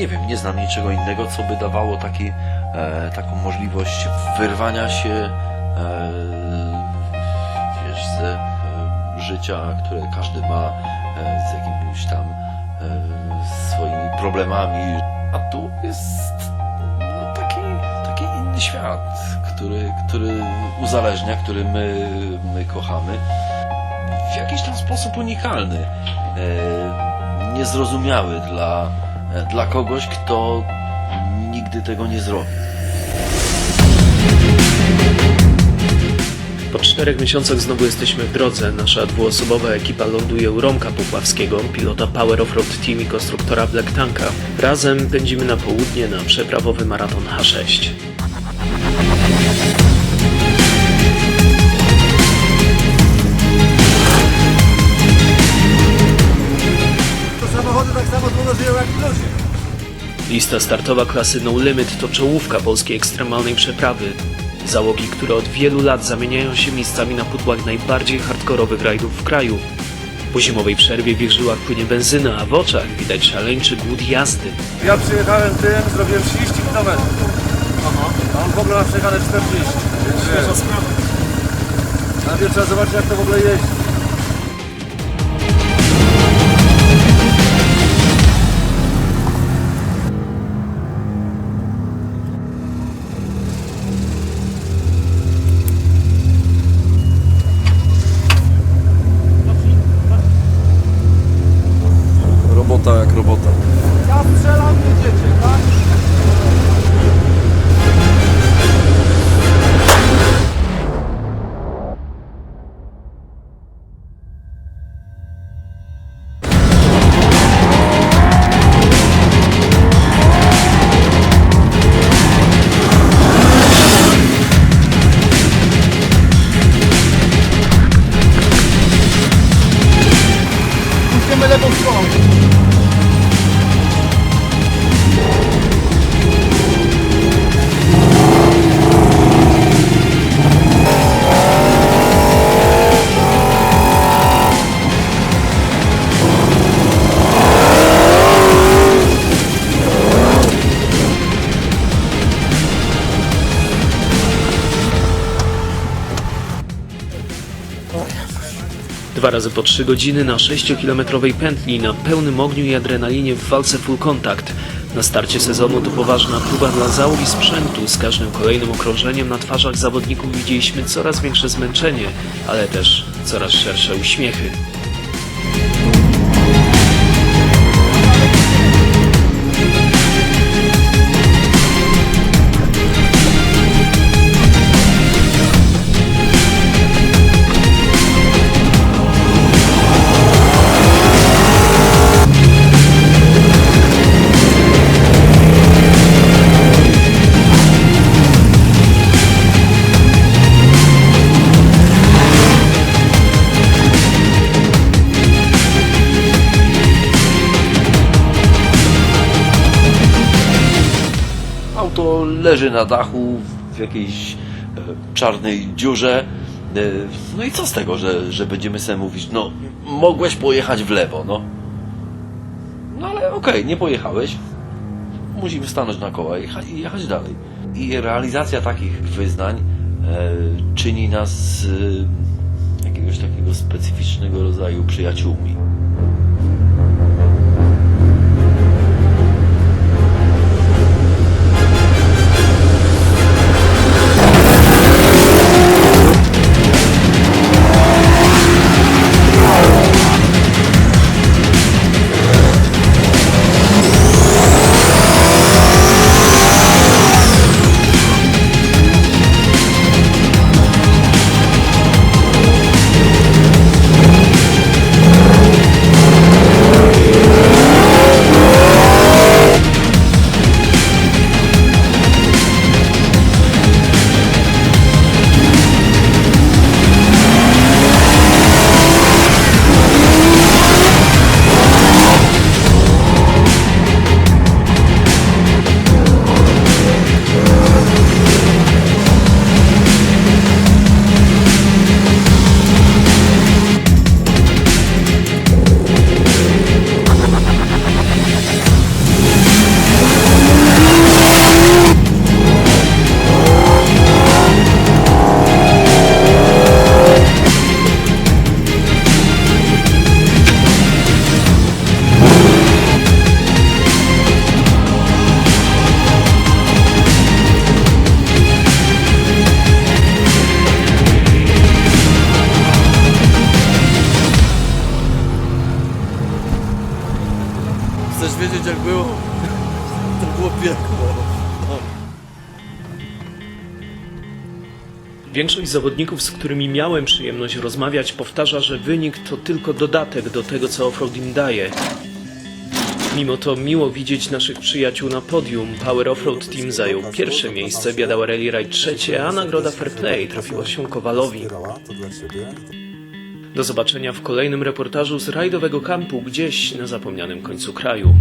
nie wiem, nie znam niczego innego, co by dawało taki, e, taką możliwość wyrwania się e, wiesz, ze e, życia, które każdy ma, e, z jakimiś tam e, swoimi problemami. A tu jest no, taki, taki inny świat, który, który uzależnia, który my, my kochamy. W jakiś tam sposób unikalny, e, niezrozumiały dla, dla kogoś, kto nigdy tego nie zrobi. Po czterech miesiącach znowu jesteśmy w drodze. Nasza dwuosobowa ekipa ląduje u Romka Popławskiego, pilota Power Offroad Team i konstruktora Black Tanka. Razem pędzimy na południe na przeprawowy maraton H6. Lista startowa klasy No Limit to czołówka polskiej ekstremalnej przeprawy. Załogi, które od wielu lat zamieniają się miejscami na pudłach najbardziej hardkorowych rajdów w kraju. Po zimowej przerwie w ich żyłach płynie benzyna, a w oczach widać szaleńczy głód jazdy. Ja przyjechałem tym, zrobiłem 30 km. Aha. A on w ogóle ma przejechane 40. Więc Świeża sprawa. A więc trzeba zobaczyć jak to w ogóle jeździ. Ja strzelam, Dwa razy po trzy godziny na 6-kilometrowej pętli na pełnym ogniu i adrenalinie w walce full contact. Na starcie sezonu to poważna próba dla załogi sprzętu. Z każdym kolejnym okrążeniem na twarzach zawodników widzieliśmy coraz większe zmęczenie, ale też coraz szersze uśmiechy. Auto leży na dachu w jakiejś e, czarnej dziurze. E, no i co z tego, że, że będziemy sobie mówić, no mogłeś pojechać w lewo, no. No ale okej, nie pojechałeś. Musimy stanąć na koła i jecha- i jechać dalej. I realizacja takich wyznań e, czyni nas e, jakiegoś takiego specyficznego rodzaju przyjaciółmi. Jak było, to było piekło. Większość zawodników, z którymi miałem przyjemność rozmawiać, powtarza, że wynik to tylko dodatek do tego, co offroad im daje. Mimo to miło widzieć naszych przyjaciół na podium. Power Offroad Team zajął pierwsze miejsce, Biadała Rally Ride trzecie, a nagroda Fair Play trafiła się Kowalowi. Do zobaczenia w kolejnym reportażu z rajdowego kampu gdzieś na zapomnianym końcu kraju.